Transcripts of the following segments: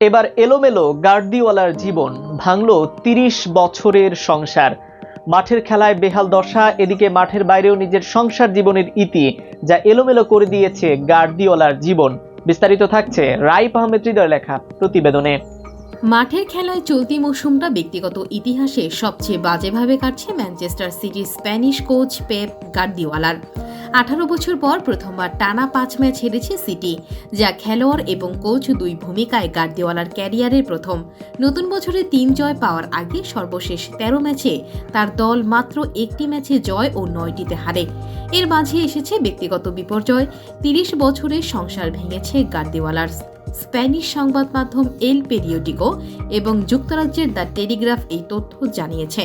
এবার এলোমেলো গার্দিওয়ালার জীবন, ভাঙল তিরিশ বছরের সংসার। মাঠের খেলায় বেহাল দশা, এদিকে মাঠের বাইরেও নিজের সংসার জীবনের ইতি যা এলোমেলো করে দিয়েছে গার্দিওয়ালার জীবন। বিস্তারিত থাকছে রাইপ আহমেদ হৃদয় লেখা প্রতিবেদনে। মাঠের খেলায় চলতি মৌসুমটা ব্যক্তিগত ইতিহাসে সবচেয়ে বাজেভাবে কাটছে ম্যানচেস্টার সিটির স্প্যানিশ কোচ পেপ গার্দিওয়ালার। আঠারো বছর পর প্রথমবার টানা পাঁচ ম্যাচ হেরেছে সিটি, যা খেলোয়াড় এবং কোচ দুই ভূমিকায় গার্দিওয়ালার ক্যারিয়ারের প্রথম। নতুন বছরে তিন জয় পাওয়ার আগে সর্বশেষ তেরো ম্যাচে তার দল মাত্র একটি ম্যাচে জয় ও নয়টিতে হারে। এর মাঝে এসেছে ব্যক্তিগত বিপর্যয়। তিরিশ বছরের সংসার ভেঙেছে গার্দিওয়ালার স্প্যানিশ সংবাদ মাধ্যম এল পেরিওডিকো এবং যুক্তরাজ্যের দ্য টেলিগ্রাফ এই তথ্য জানিয়েছে।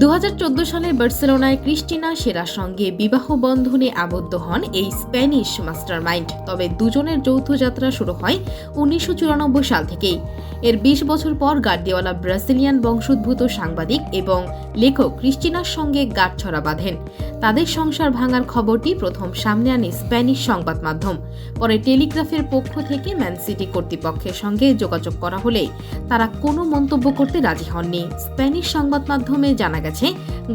দু হাজার চোদ্দ সালে বার্সেলোনায় ক্রিস্টিনা সেরার সঙ্গে বিবাহ বন্ধনে আবদ্ধ হন এই স্প্যানিশ মাস্টারমাইন্ড। তবে দুজনের যৌথ যাত্রা শুরু হয় উনিশশো চুরানব্বই সাল থেকেই। এর ২০ বছর পর গার্দিওয়ালা ব্রাজিলিয়ান বংশোদ্ভূত সাংবাদিক এবং লেখক ক্রিস্টিনার সঙ্গে গাঁটছড়া বাঁধেন। তাদের সংসার ভাঙার খবরটি প্রথম সামনে আনে স্প্যানিশ সংবাদ মাধ্যম। পরে টেলিগ্রাফের পক্ষ থেকে ম্যান সিটি কর্তৃপক্ষের সঙ্গে যোগাযোগ করা হলে তারা কোনো মন্তব্য করতে রাজি হননি। স্প্যানিশ সংবাদ মাধ্যমে জানা গেছে।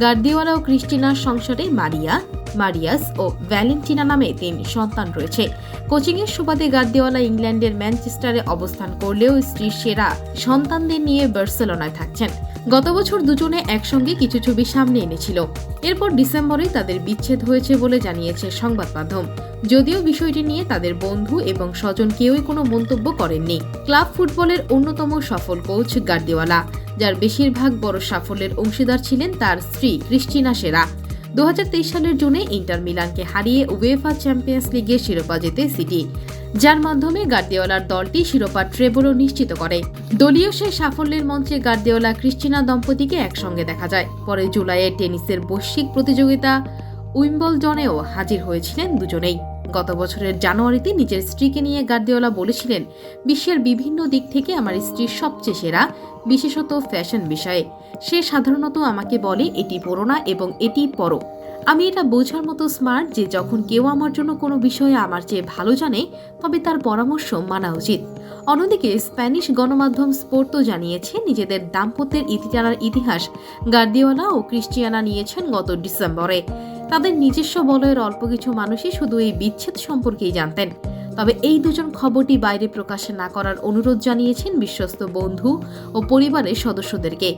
গার্দিওয়ালা ও ক্রিস্টিনার সংসারে মারিয়া, মারিয়াস ও ভ্যালেন্টিনা নামে তিন সন্তান রয়েছে। কোচিংয়ের সুবাদে গার্দিওয়ালা ইংল্যান্ডের ম্যানচেস্টারে অবস্থান করলেও স্ত্রী সেরা সন্তানদের নিয়ে বার্সেলোনায় থাকছেন। গত বছর দুজনে একসঙ্গে কিছু ছবি সামনে এনেছিল। এরপর ডিসেম্বরে তাদের বিচ্ছেদ হয়েছে বলে জানিয়েছে সংবাদ মাধ্যম। যদিও বিষয়টি নিয়ে তাদের বন্ধু এবং স্বজন কেউই কোনো মন্তব্য করেননি। ক্লাব ফুটবলের অন্যতম সফল কোচ গার্দিওয়ালা। যার বেশিরভাগ বড় সাফল্যের অংশীদার ছিলেন তার স্ত্রী ক্রিস্টিনা সেরা। দু হাজার তেইশ সালের জুনে ইন্টার মিলানকে হারিয়ে উয়েফা চ্যাম্পিয়ন্স লিগের শিরোপা জেতে সিটি, যার মাধ্যমে গার্দিওলার দলটি শিরোপা ট্রেবলও নিশ্চিত করে। দলীয় সেই সাফল্যের মঞ্চে গার্দিওলা ক্রিস্টিনা দম্পতিকে একসঙ্গে দেখা যায়। পরে জুলাইয়ে টেনিসের বৈশ্বিক প্রতিযোগিতা উইম্বলডনেও হাজির হয়েছিলেন দুজনেই। গত বছরের জানুয়ারিতে নিজের স্ত্রীকে নিয়ে গার্দিওলা বলেছিলেন, বিশ্বের বিভিন্ন দিক থেকে আমার স্ত্রী সবচেয়ে সেরা বিশেষত ফ্যাশন বিষয়ে। সে সাধারণত আমাকে বলে, এটি পরো না এবং এটি পরো। আমি এটা বোঝার মতো স্মার্ট যে যখন কেউ আমার জন্য কোনো বিষয়ে আমার চেয়ে ভালো জানে, তবে তার পরামর্শ মানা উচিত। অন্যদিকে স্প্যানিশ গণমাধ্যম স্পোর্তো জানিয়েছে, নিজেদের দাম্পত্যের ইতি টানার ইতিহাস গার্দিওয়ালা ও ক্রিস্টিয়ানা নিয়েছেন গত ডিসেম্বরে। তাদের নিজস্ব বলয়ের অল্প কিছু মানুষই শুধু এই বিচ্ছেদ সম্পর্কেই জানতেন। তবে এই দুজন খবরটি বাইরে প্রকাশে না করার অনুরোধ জানিয়েছেন বিশ্বস্ত বন্ধু ও পরিবারের সদস্যদেরকে।